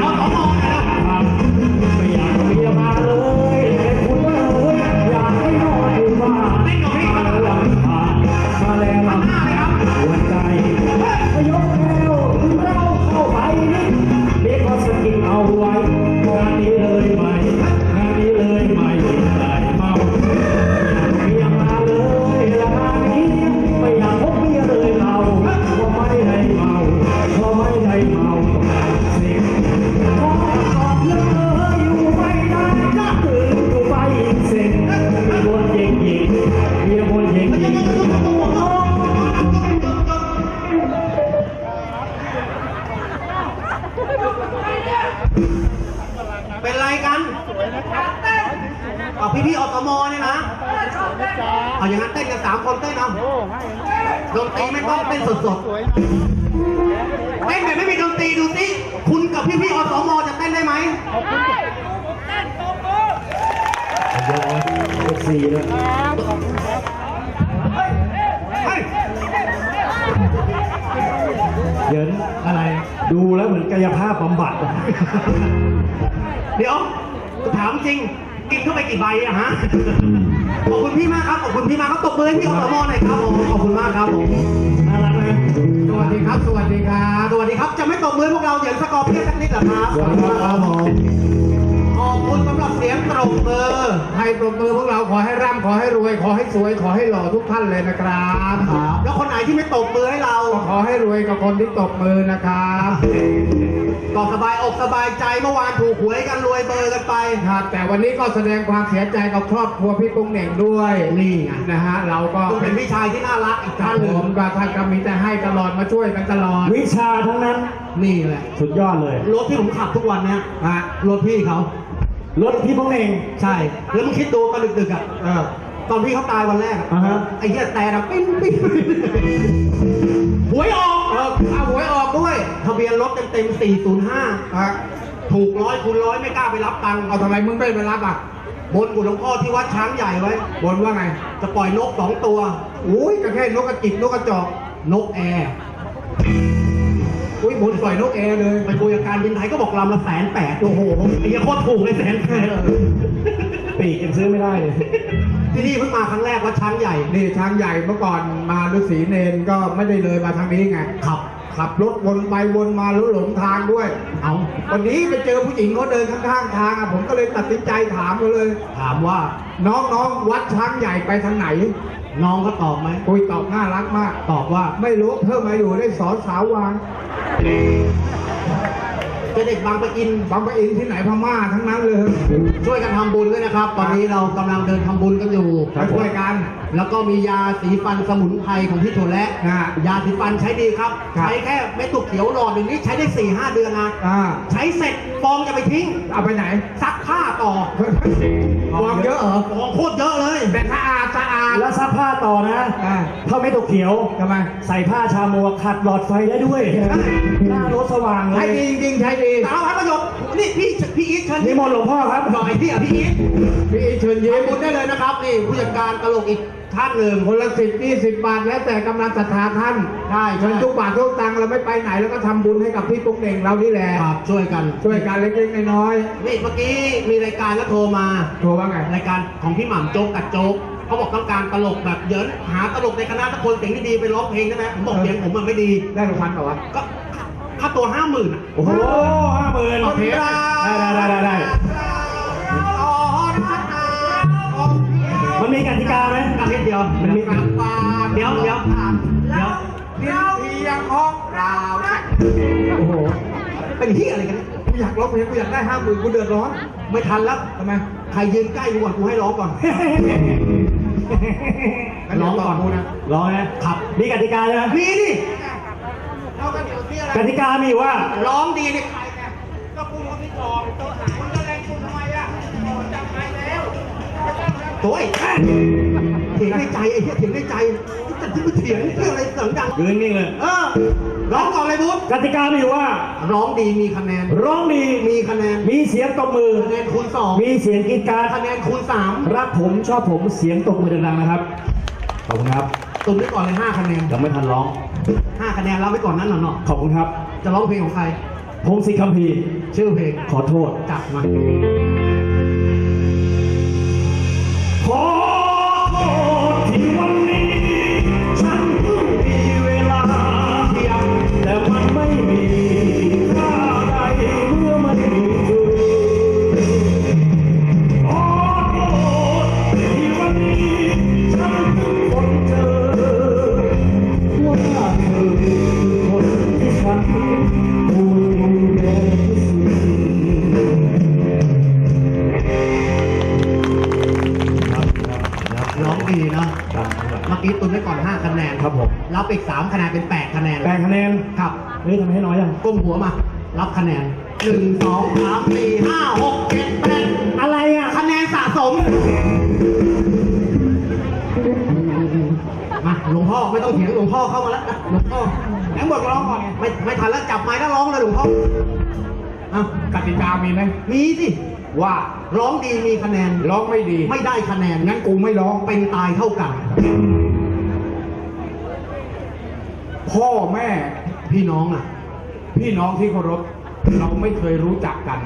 เอาของลงนะครับ เป็นไรกันเอาพี่พี่ๆอสมเนี่ยนะ เอาอย่างนั้นเต้นกันสามคนเต้นเอาดนตรีไม่ต้องเต้นสดๆเต้นแบบไม่มีดนตรีดูสิคุณกับพี่พี่ๆอสมจะเต้นได้ไหมเยอะนะเลขสี่เลยเฮ้ยเหยินอะไร ดูแล้วเหมือนกายภาพบำบัด เดี๋ยวถามจริง กินเข้าไปกี่ใบอะฮะ ขอบคุณพี่มากครับ ขอบคุณพี่มากครับ ตบมือให้พี่อสมหน่อยครับผมขอบคุณมากครับผมน่ารักนะสวัสดีครับ สวัสดีครับ สวัสดีครับ จะไม่ตบมือพวกเราเหยินสกอร์เพียสักนิดเหรอครับ สวัสดีครับผม คุณสำหรับเสียงตบมือให้ปรบมือพวกเราขอให้ร่ำขอให้รวย ขอให้สวย ขอให้หล่อทุกท่านเลยนะครับครับแล้วคนไหนที่ไม่ตบมือให้เราก็ขอให้รวยกับคนที่ตบมือนะครับก็สบายอกสบายใจเมื่อวานถูกหวยกันรวยเบอร์กันไปครับแต่วันนี้ก็แสดงความเสียใจกับครอบครัวพี่ปุ้งเหน่งด้วยนี่ไงนะฮะเราก็คุณเป็นพี่ชายที่น่ารักอีกท่าท่านนหผนึ่งมกับท่านก็มีแต่ให้ตลอดมาช่วยกันตลอด วิชาทั้งนั้นนี่แหละสุดยอดเลยรถที่ผมขับทุกวันเนี้ยฮะรถพี่เขา รถพี่พงเองใช่แล้วมึงคิดดูตอนดึกๆอะเออตอนพี่เขาตายวันแรกอะอ่าฮะ ไอ้เหี้ยแต่ดังปิ้งปิ้งหวยออกเออเอาหวยออกด้วย ทะเบียนรถเต็มๆ405 ฮะถูกร้อยคูณร้อยไม่กล้าไปรับตังค์เอาทำไมมึงไม่ไปรับอะ บนกุฎหลวงพ่อที่วัดช้างใหญ่ไว้ บนว่าไง จะปล่อยนกสองตัว อุ้ยก็แค่นกกระจิบนกกระจอก นกแอร์ อุ้ยบนปล่อยนกแอร์เลย ไปคุยกับการบินไทยก็บอกลำละแสนแปดโอ้โหไอ้เหี้ยโคตรถูกเลยแสนแปดปีกยังซื้อไม่ได้เลยที่นี่เพิ่งมาครั้งแรกวัดช้างใหญ่ นี่ช้างใหญ่เมื่อก่อนมาฤาษีเนนก็ไม่ได้เลยมาทางนี้ไงขับ ขับรถวนไปวนมาแล้วหลงทางด้วย เอาวันนี้ไปเจอผู้หญิงเขาเดินข้างๆทางอะผมก็เลยตัดสินใจถามเขาเลย ถามว่าน้องๆวัดช้างใหญ่ไปทางไหน น้องก็ตอบไหมคุยตอบน่ารักมาก ตอบว่าไม่รู้เพิ่มมาอยู่ได้สอนสาววาง เป็นเด็กบางปะอิน บางปะอินที่ไหนพม่าทั้งนั้นเลยช่วยกันทำบุญด้วยนะครับ ตอนนี้เรากำลังเดินทำบุญกันอยู่มาช่วยกัน แล้วก็มียาสีฟันสมุนไพรของพี่โถและนะยาสีฟันใช้ดีครับ ครับ ใช้แค่เม็ดตุกเขียวหลอดหนึ่งนี้ใช้ได้4ี่ห้าเดือนนะ อ่าใช้เสร็จฟองจะไปทิ้ง เอาไปไหนซักผ้าต่อฟองเยอะเหรอฟองโคตรเยอะเลย แต่สะอาดสะอาดแล้วซักผ้าต่อนะ อ่าถ้าไม่ตกเขียว ทำไม ใส่ผ้าชามัวขัดหลอดไฟได้ด้วย หน้ารถสว่างเลใช้ย ดีจริงๆใช้ดีสาวพัดประโยชน์นี่พี่พี่อีทเชิญนิมนต์หลวงพ่อครับหน่อยพี่อะพี่อีทพี่อีทเชิญยิ้มบุญได้เลยนะครับนี่ผู้จัดการตลกอีกท่านหนึ่งคนละสิบยี่สิบบาทแล้วแต่กำลังศรัทธาท่านใช่เงินทุกบาททุกตังค์เราไม่ไปไหนแล้วก็ทำบุญให้กับพี่ปุ๊กเด่งเรานี่แหละครับช่วยกันช่วยกันเล็กๆน้อยนี่เมื่อกี้มีรายการแล้วโทรมาโทรว่าไงรายการของพี่หม่ำโจ๊กกัดโจ๊กเขาบอกต้องการตลกแบบเยินหาตลกในคณะทุกคนเสียงดีๆไปร้องเพลงได้ไหมผมบอกเสียงผมมันไม่ดีได้รางวัลเปล่าวะก็ ค่าตัวห้าหมื่นอะโอ้โหห้าหมื่นโอเคได้ได้ได้ได้ได้มันมีกติกาไหมอาทิตย์เดียวมันมีเดี๋ยวเดี๋ยวเดี๋ยวเดียวเพียงห้องเราโอ้โหเป็นที่อะไรกันเนี่ยกูอยากร้องเพลงกูอยากได้ห้าหมื่นกูเดือดร้อน ไม่ทันแล้วทำไมใครยืนใกล้กูก่อนกูให้ร้องก่อนร้องก่อนกูนะร้องนะครับมีกติกาใช่ไหมมีดิ เอากันเดี๋ยวที่อะไรกติกามีอยู่ว่า ร้องดีนี่ก็กูเขาที่สองโต๊ะหาคุณจะแรงกูทำไมอะจับไปแล้วโถ่ไอ้เถียงในใจไอ้เหี้ยเถียงในใจจะที่มาเถียงเรื่องอะไรเสียงดังยืนนิ่งเลย เออร้องก่อนเลยบุ๊กติกามีอยู่ว่า ร้องดีมีคะแนน ร้องดีมีคะแนน มีเสียงตบมือ คะแนนคูณสองมีเสียงกรีดกรารคะแนนคูณสามรักผมชอบผมเสียงตบมือดังๆนะครับ ขอบคุณครับ ตุนไว้ก่อนเลยห้าคะแนนยังไม่ทันร้อง ห้าคะแนนรับไว้ก่อนนั่นหน่อยเนาะขอบคุณครับ จะร้องเพลงของใครพงศิษฐ์คัมภีร์ชื่อเพลงขอโทษจับมาขอ เฮ้ยทำไมให้น้อยจังก้มหัวมา รับคะแนนหนึ่งสองสามสี่ห้าหกเจ็ดแปดอะไรอะ คะแนนสะสม มาหลวงพ่อไม่ต้องเถียงหลวงพ่อเข้ามาแล้วหลวงพ่อแหงบวทร้องก่อนไงไม่ไม่ทันแล้วจับไม้แล้วร้องเลยหลวงพ่ออะกติกามีไหมมีสิว่าร้องดีมีคะแนนร้องไม่ดี ไม่ได้คะแนนงั้นกูไม่ร้องเป็นตายเท่ากัน พ่อแม่ พี่น้องอะ พี่น้องที่เคารพเราไม่เคยรู้จักกัน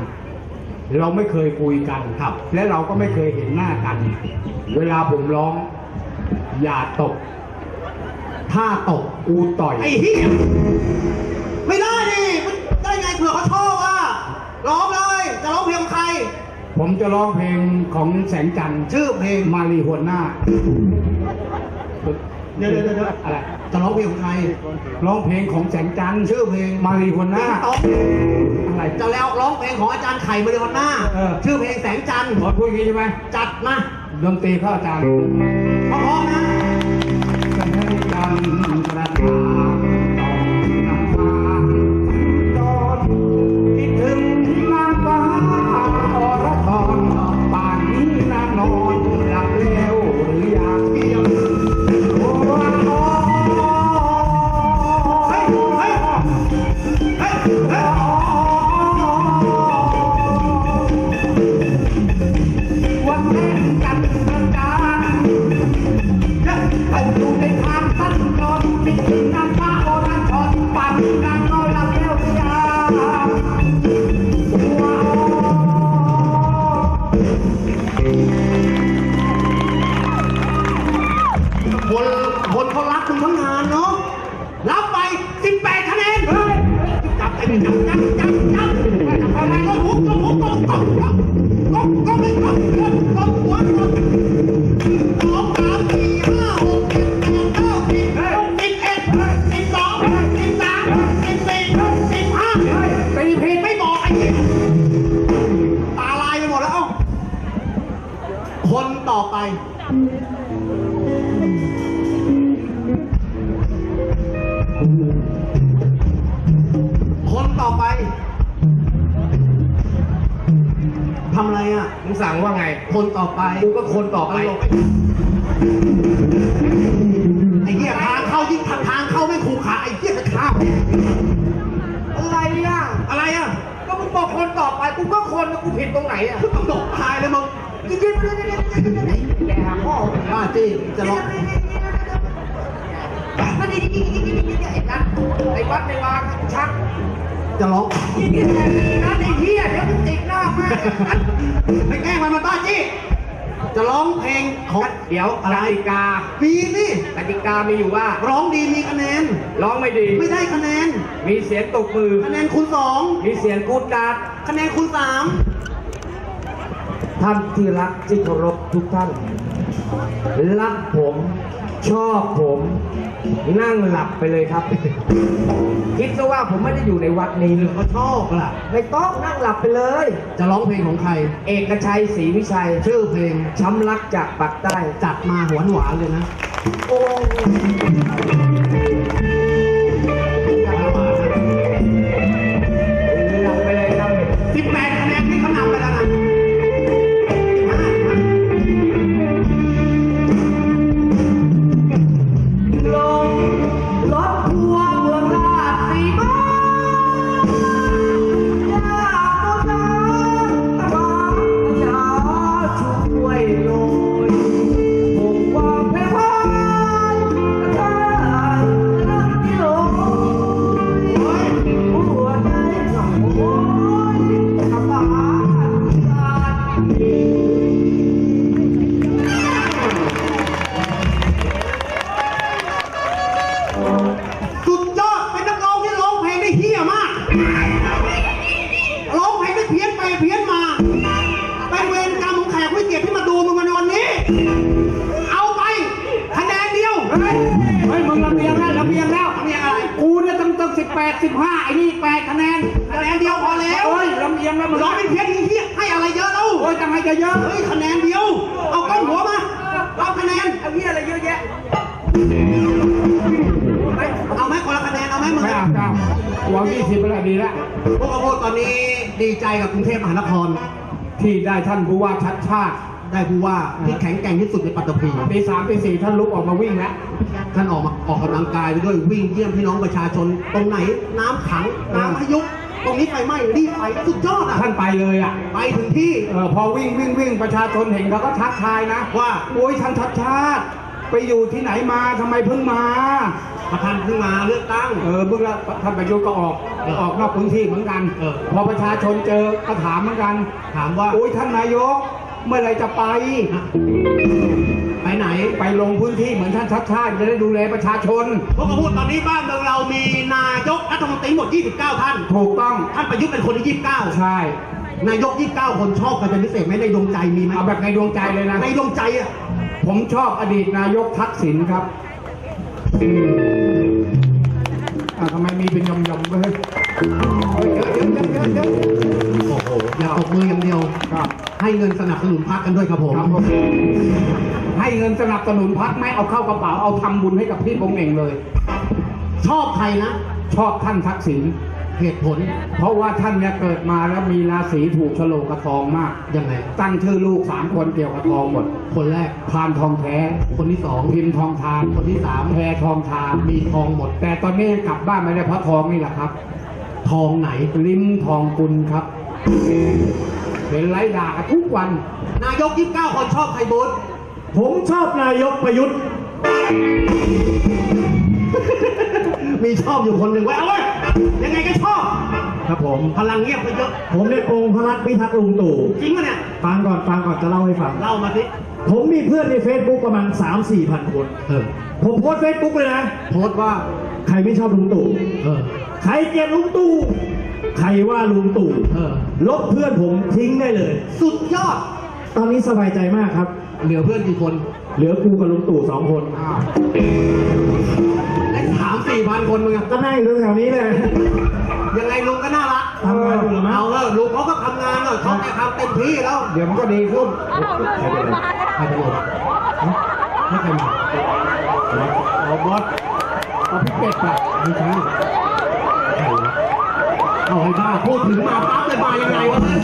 เราไม่เคยคุยกันครับ และเราก็ไม่เคยเห็นหน้ากัน เวลาผมร้อง อย่าตก ถ้าตกกูต่อยไอ้เหี้ยไม่ได้ดิมันได้ไงเผื่อเขาชอบอะร้องเลยจะร้องเพลงใคร ผมจะร้องเพลงของแสงจันทร์ชื่อเพลงมารีหัวหน้า เดี๋ยวเดี๋ยวเดี๋ยวอะไรจะร้องเพลงของใครร้องเพลงของแสงจันทร์ชื่อเพลงมารีหัวหน้าต้องอะไรจะแล้วร้องเพลงของอาจารย์ไข่มาริวันหน้าเออชื่อเพลงแสงจันทร์ขอพูดอย่างนี้ใช่ไหมจัดมาดนตรีเข้าอาจารย์เพราะๆนะแสงจันทร์กระจ่างต้อง อไปคนต่อไปทำอะไรอะ มึงสั่งว่าไง คนต่อไปกูก็คนต่อไป ไอ้เหี้ยทางเข้ายิ่งทางทางเข้าไม่ขู่ขาไอ้เหี้ยจะข้ามอะไรอะ อะไรอะ ก็มึงบอกคนต่อไป กูก็คนแล้วกูผิดตรงไหนอะตลกตายเลยมึง แกหาพ่อบ้าจี้จะร้องไอ้นัทไอ้วัดในวางชักจะร้องนัทไอ้เหี้ยเดี๋ยวมึงติดหน้ามากไม่แกล้งมันมาบ้าจี้จะร้องเพลงของเดี๋ยวอะไรกติกามีสิกติกามีอยู่ว่า ร้องดีมีคะแนน ร้องไม่ดี ไม่ได้คะแนน มีเสียงตกมือ คะแนนคูณสอง มีเสียงกูดการ์ดคะแนนคูณสาม ท่านที่รักที่เคารพทุกท่าน รักผมชอบผมนั่งหลับไปเลยครับ คิดซะว่าผมไม่ได้อยู่ในวัดนี้หรือเขาชอบล่ะไม่ต้องนั่งหลับไปเลย จะร้องเพลงของใคร เอกชัยศรีวิชัย ชื่อเพลงช้ำรักจากปากใต้จัดมาหวานหวานๆเลยนะ โอ้ แปดสิบห้าไอ้นี่แปดคะแนนคะแนนเดียวพอแล้ว โอ้ยลำเอียงแล้วมึงร้องเป็นเพี้ยนเฮี้ยให้อะไรเยอะแล้วโอ้ยทำไมจะเยอะ เฮ้ยคะแนนเดียว เอาก้นหัวมารับคะแนนไอ้เหี้ยอะไรเยอะแยะ เอาไหมคนละคะแนนเอาไหมมึงไม่เอาเก้าหวังยี่สิบไปแล้วดีแล้วพวกกระโพดตอนนี้ดีใจกับกรุงเทพมหานคร ที่ได้ท่านผู้ว่าชัดชาติ ได้ผู้ว่าที่แข็งแกร่งที่สุดในปัตตภีตีสามตีสี่ท่านลุกออกมาวิ่งแล้วท่านออกมาออกกำลังกายไปด้วยวิ่งเยี่ยมพี่น้องประชาชน ตรงไหนน้ำขังน้ำพายุตรงนี้ไฟไหม้รีบไปสุดยอดอะท่านไปเลยอะไปถึงที่เออพอวิ่งวิ่งวิ่งประชาชนเห็นเขาก็ทักทายนะว่าโอ้ยท่านชัดชาติ ไปอยู่ที่ไหนมาทำไมเพิ่งมาประธานเพิ่งมาเลือกตั้งเออเพิ่งละท่านประยุทธ์ก็ออกเออออกนอกพื้นที่เหมือนกันเออพอประชาชนเจอก็ถามเหมือนกัน ถามว่าโอ้ยท่านนายก เมื่อไหรจะไป ไปไหน ไปลงพื้นที่เหมือนท่านชัดชาติจะได้ดูแลประชาชน พวกเขาพูดตอนนี้บ้านเมืองเรามีนายกรัฐมนตรีหมด 29 ท่าน ถูกต้อง ท่านประยุทธ์เป็นคนที่ 29 ใช่ นายก 29 คนชอบใครเป็นพิเศษไหมในดวงใจมีไหมเอาแบบในดวงใจเลยนะ ในดวงใจอะ ผมชอบอดีตนายกทักษิณครับ อะทำไมมีเป็นยำๆเว้ยเฮ้ยเยอะเยอะเยอะเยอะเยอะโอ้โหอย่าตบมืออย่างเดียว ครับ ให้เงินสนับสนุนพักกันด้วยครับผม ครับผมให้เงินสนับสนุนพักไม่เอาเข้ากระเป๋าเอาทำบุญให้กับพี่ผมเองเลย ชอบใครนะ ชอบท่านทักษิณ เหตุผล เพราะว่าท่านเนี่ยเกิดมาแล้วมีราศีถูกโฉลกกับทองมาก ยังไง ตั้งชื่อลูกสามคนเกี่ยวกับทองหมด คนแรกพานทองแท้ คนที่สองพิมพ์ทองทาน คนที่สามแพรทองทานมีทองหมด แต่ตอนนี้กลับบ้านไม่ได้เพราะทองนี่แหละครับ ทองไหนลิ้มทองกุลครับเห็นไล่ด่ากันทุกวัน นายก29คนชอบใครบูธผมชอบนายกประยุทธ์ มีชอบอยู่คนหนึ่งไว้เอาไว้ ยยังไงก็ชอบ ครับผม พลังเงียบไปเยอะ ผมได้องค์พระรัตน์พิทักษ์ลุงตู่ จริงปะเนี่ย ฟังก่อนฟังก่อนจะเล่าให้ฟัง เล่ามาสิผมมีเพื่อนใน Facebook ประมาณ 3 4พันคน เออ ผมโพสเฟซบุ๊กเลยนะ โพสต์ว่าใครไม่ชอบลุงตู่ เออ ใครเกลียดลุงตู่ ใครว่าลุงตู่เออ ลบเพื่อนผมทิ้งได้เลย สุดยอด ตอนนี้สบายใจมากครับ เหลือเพื่อนกี่คน เหลือกูกับลุงตู่สองคน อ้าว ได้สามสี่พันคนมึงอะก็นั่งอยู่แถวนี้เลย ยังไงลุงก็น่ารักทำงานอยู่เหรอมั้งเอาเออลุงเขาก็ทำงานแล้วเขาจะทำเต็มที่แล้ว เดี๋ยวมันก็ดีขึ้นใครเป็นไรใครเป็นไรไม่ใครมาเอาบอสเอาพี่เป็ดไปไม่ใช่ใครวะเอาไอ้บ้าพูดถึงมาปั๊บเลยมายังไงวะเนี่ย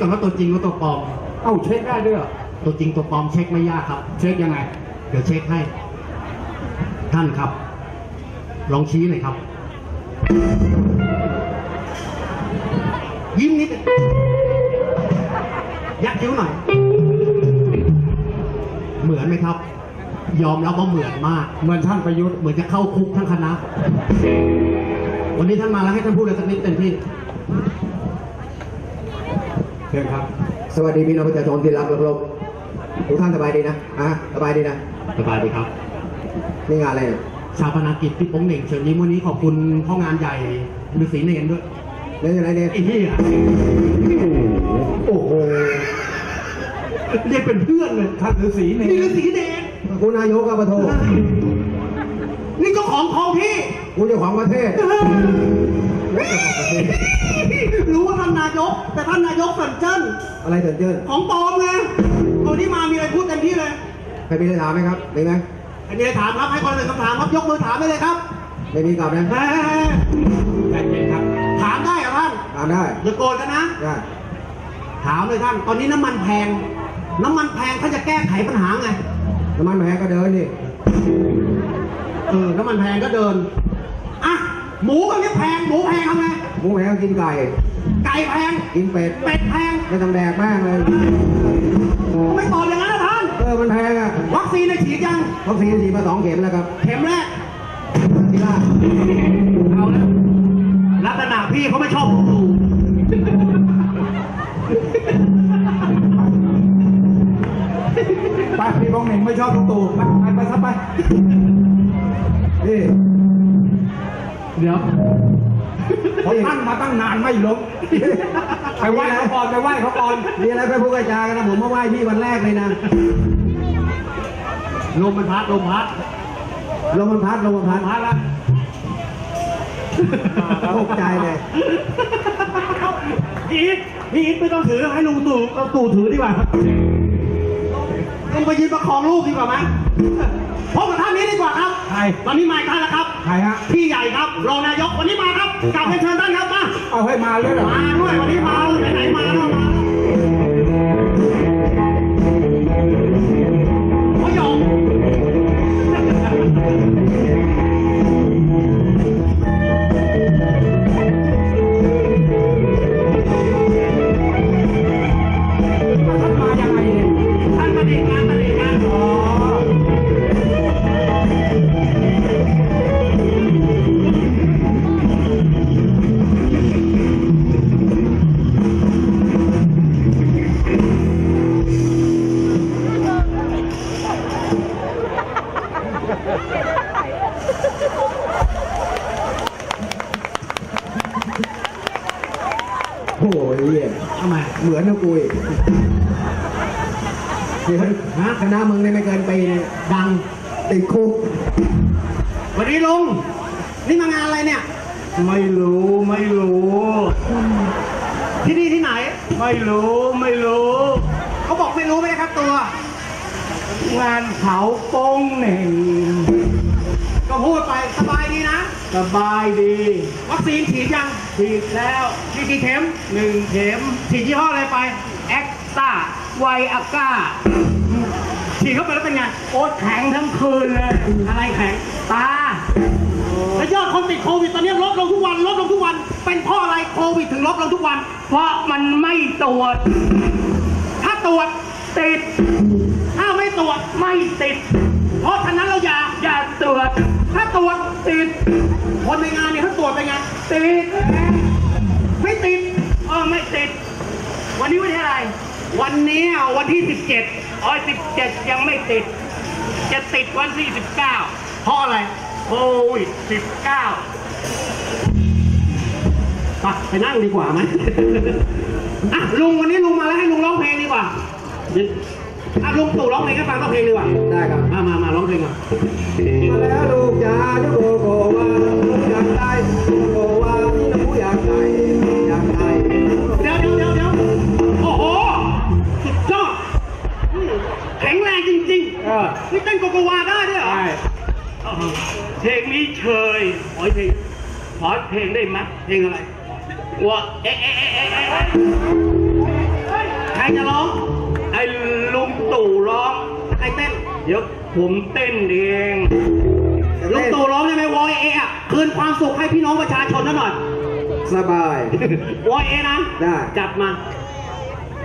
ก่อนว่าตัวจริงหรือตัวปลอม เอ้าเช็คได้ด้วยเหรอตัวจริงตัวปลอมเช็คไม่ยากครับ เช็คยังไง เดี๋ยวเช็คให้ ท่านครับ ลองชี้หน่อยครับ ยิ้มนิดยักคิ้วหน่อย เหมือนไหมครับ ยอมรับว่าเหมือนมาก เหมือนท่านประยุทธ์เหมือนจะเข้าคุกทั้งคณะ วันนี้ท่านมาแล้วให้ท่านพูดเลยสักนิดเต็มที่เชิญครับ สวัสดีพี่น้องประชาชนที่รักและเคารพทุกท่านสบายดีนะอะสบายดีนะสบายดีครับนี่งานอะไรเนี่ยชาปนกิจพี่โป้งเหน่งเชิญยิ้มวันนี้ขอบคุณพ่องานใหญ่ฤาษีเนรด้วยเรื่องอะไรเนี่ยไอ้เหี้ยโอ้โหเรียกเป็นเพื่อนเลยท่านฤาษีเนนี่รฤาษีเนรคุณนายกกับปะโทนี่เจ้าของของพี่คุณเจ้าของประเทศ รู้ว่าท่านนายก แต่ท่านนายกสันเจิ้นอะไรเถิดเจิ้นของปลอมไงตัวที่มามีอะไรพูดเต็มที่เลยใครมีอะไรถามไหมครับมีไหมอันนี้ถามครับให้คนละหนึ่งคำถามครับยกมือถามได้เลยครับไม่มีกลับนะเฮ้ยใจเย็นครับ ถามได้เหรอท่านถามได้อย่าโกรธกันนะ ได้ถามเลยท่าน ตอนนี้น้ำมันแพง น้ำมันแพงเขาจะแก้ไขปัญหาไง น้ำมันแพงก็เดินนี่ เออ น้ำมันแพงก็เดิน อะ หมูก็เนี้ยแพง หมูแพงทำไง หมูแพงกินไก่ ไก่แพง กินเป็ด เป็ดแพง ไม่ต้องแดกแม่งเลย ไม่ตอบอย่างนั้นนะท่าน เออ มันแพงอะวัคซีนในฉีดยัง วัคซีนฉีดมาสองเข็มแล้วครับ เข็มแรกที่ล่าเอาละลักษณะพี่เขาไม่ชอบผมดูไปพี่บ้องเหน่งไม่ชอบลุงตู่ไปไปไปซับไปนี่ เดี๋ยวเขาตั้งมาตั้งนานไม่ล้มไปไหว้เขาก่อนไปไหว้เขาก่อนมีอะไรไปพูดกระจากันนะผมมาไหว้พี่วันแรกเลยนะลมมันพัดลมพัดลมมันพัดลมมันพัดพัดแล้วตกใจเลยพี่อีทพี่อีทไม่ต้องถือให้ลุงตู่เอาตู่ถือดีกว่า ลุงไปยืนประคองลูกดีกว่าไหมพบกับท่านนี้ดีกว่าครับใครตอนนี้มาอีกท่านแล้วครับใครฮะพี่ใหญ่ครับรองนายกวันนี้มาครับกลับไปเชิญท่านครับมาเอาให้มาเลยเหรอมาด้วยวันนี้มาไหนๆมาแล้วมาเขา เหมือนนะกูอีกนี่ฮะคณะมึงเนี่ยไม่เกินปีเนี่ยดังติดคุกสวัสดีลุงนี่มางานอะไรเนี่ย ไม่รู้ไม่รู้ ที่นี่ที่ไหน ไม่รู้ไม่รู้ เขาบอกไม่รู้ไม่ได้ครับตัว งานเผาโป้งเหน่งก็พูดไปสบายดีนะ สบายดี วัคซีนฉีดยังฉีดแล้วฉีดกี่เข็มหนึ่งเข็ม ฉีดยี่ห้ออะไรไป แอคตาไวอาก้า ฉีดเข้าไปแล้วเป็นไง โอ๊ตแข็งทั้งคืนเลย อะไรแข็ง ตา แล้วยอดคนติดโควิดตอนนี้ลดลงทุกวัน ลดลงทุกวัน เป็นเพราะอะไรโควิดถึงลดลงทุกวัน เพราะมันไม่ตรวจ ถ้าตรวจติด ถ้าไม่ตรวจไม่ติด เพราะฉะนั้นเราอย่าอย่าตรวจ ถ้าตรวจติด คนในงานเนี่ยถ้าตรวจเป็นไงติด ไม่ติดเออไม่ติด วันนี้วันที่อะไร วันนี้อะวันที่อ๋อสิบเจ็ดยังไม่ติด จะติดวันที่สิบเก้า17เพราะอะไร โควิดสิบเก้าไปไปนั่งดีกว่าไหมอะลุงวันนี้ลุงมาแล้วให้ลุงร้องเพลงดีกว่าเดี๋ยวอะลุงตู่ร้องเพลงให้ฟังสักเพลงดีกว่า ได้ครับ มามามาร้องเพลงก่อนมาแล้วลูกจ๋าลูกโกโกวาอยากได้ลูกโกวานี่นะผู้อยากได้ เออๆนี่เต้นโกโกวาได้ด้วยเหรอ ใช่เพลงนี้เชยขอเพลงขอเพลงได้ไหมเพลงอะไรว่าเอ๊ะเอ๊ะเอ๊ะเอ๊ะเอ๊ะใครจะร้อง ไอ้ลุงตู่ร้องใครเต้น เดี๋ยวผมเต้นเองลุงตู่ร้องได้ไหมวอยเอะอะคืนความสุขให้พี่น้องประชาชนนั่นหน่อยสบาย วอยเอะนะได้ จัดมา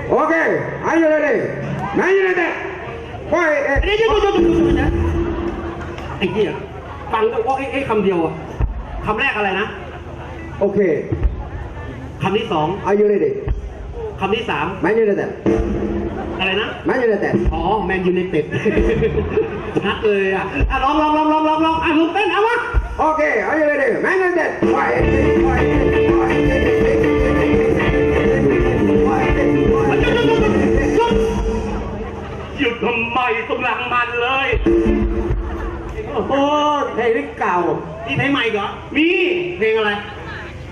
โอเค are you ready man you ready ไปเอ๊ะเดี๋ยวเดี๋ยวเดี๋ยวเดี๋ยวเดี๋ยวเดี๋ยวไอ้เหี้ยฟังวอยเอะคำเดียวอะคำแรกอะไรนะ โอเค คำที่สอง are you ready คำที่สาม man you ready อะไรนะ man you ready อ๋อแมนยูไนเต็ดชัดเลยอะอะลองลองลองลองลองลองอะลุงเต้นเอาวะโอเค are you ready man you ready ไปไปไปหยุดหยุดหยุดหยุด หยุดหยุดทำไมกำลังมันเลย โอ้โหเพลงเก่านี่เพลงใหม่เหรอ มีเพลงอะไร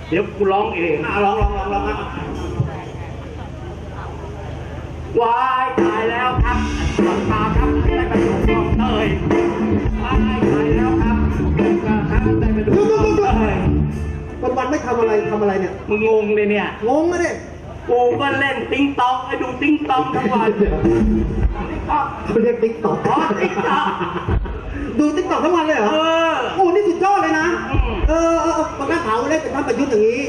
เดี๋ยวกูร้องเองอะลองลองลองลองอะวายตายแล้วครับหลังตาครับได้ไปดูกองเตยวายตายแล้วครับครับได้ไปดูกองเตยวันวันๆไม่ทำอะไรทำอะไรเนี่ย มึงงงเลยเนี่ย งงอะดิ กูก็เล่นติ๊งตองไอ้ดูติ๊งตองทั้งวันเขาเรียกติ๊กต็อกอ๋อ TikTok ดูติ๊กต็อกทั้งวันเลยเหรอ เออ โอ้ นี่สุดยอดเลยนะ อืม เออเออเออตอนกถามว่าเล่นเป็นท่านประยุทธ์อย่างนี้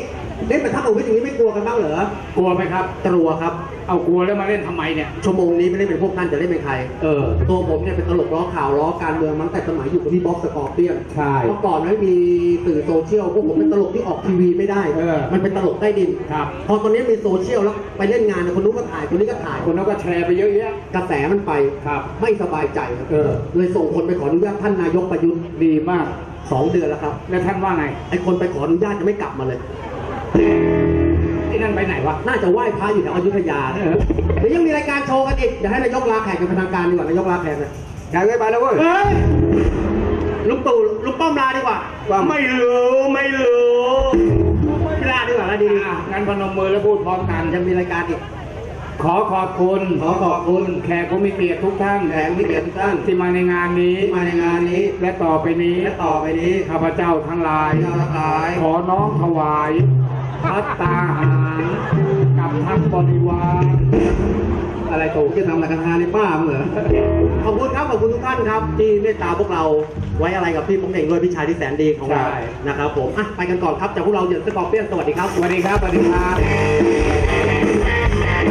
เล่นเป็นท่านประวิตรอย่างนี้ไม่กลัวกันบ้างเหรอกลัวไหมครับ กลัวครับ เอากลัวแล้วมาเล่นทำไมเนี่ย ชั่วโมงนี้ไม่ได้เป็นพวกท่านจะเล่นเป็นใคร เออ ตัวผมเนี่ยเป็นตลกล้อข่าวล้อการเมืองมาตั้งแต่สมัยอยู่กับพี่บ๊อบสกอร์เปียนใช่เมื่อก่อนไม่มีสื่อโซเชียลพวกผมเป็นตลกที่ออกทีวีไม่ได้ เออมันเป็นตลกใต้ดินครับ พอตอนนี้มีโซเชียลแล้วไปเล่นงานคนนู้นก็ถ่ายคนนี้ก็ถ่ายคนนั้นก็แชร์ไปเยอะแยะ กระแสมันไปครับไม่สบายใจครับเออ เลยส่งคนไปขออนุญาตท่านนายกประยุทธ์ ดีมาก สองเดือนแล้วครับ แล้วท่านว่าไง ไอ้คนไปขออนุญาตจะไม่กลับมาเลยไอ้นั่นไปไหนวะ น่าจะไหว้พระอยู่แถวอยุธยาเออ เดี๋ยวยังมีรายการโชว์กันอีกเดี๋ยวให้นายกลาแขกเป็นทางการดีกว่านายกลาแขกเลยแชร์ไปแล้วเว้ย เฮ้ยลุงตู่ลุงป้อมลาดีกว่า ว่า ไม่รู้ไม่รู้พี่ลาดีกว่าลาดีอะงั้นพนมมือแล้วพูดพร้อมกันยังมีรายการอีก ขอขอบคุณ ขอขอบคุณแขกผู้มีเกียรติทุกท่านแขกผู้มีเกียรติทุกท่านที่มาในงานนี้ที่มาในงานนี้ และต่อไปนี้และต่อไปนี้ข้าพเจ้าทั้งหลายข้าพเจ้าทั้งหลาย ขอน้อมถวายพัตตาหารกับทั้งบริวารอะไรตู่จะทำอะไรกันทานในป้ามึงเหรอขอบคุณครับขอบคุณทุกท่านครับ ที่เมตตาพวกเราไว้อะไรกับพี่ผมเองด้วยพี่ชายที่แสนดีของเรานะครับผมอะไปกันก่อนครับจากพวกเราเหยื่อสกอร์เปียนสวัสดีครับสวัสดีครับสวัสดีครับ ข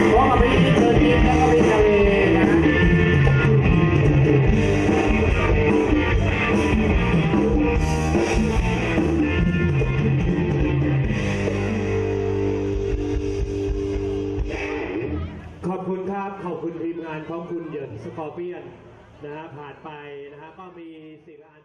อบคุณครับ ขอบคุณทีมงานของคุณเหยินสกอร์เปียนนะฮะผ่านไปนะฮะก็มีสิ่งอัน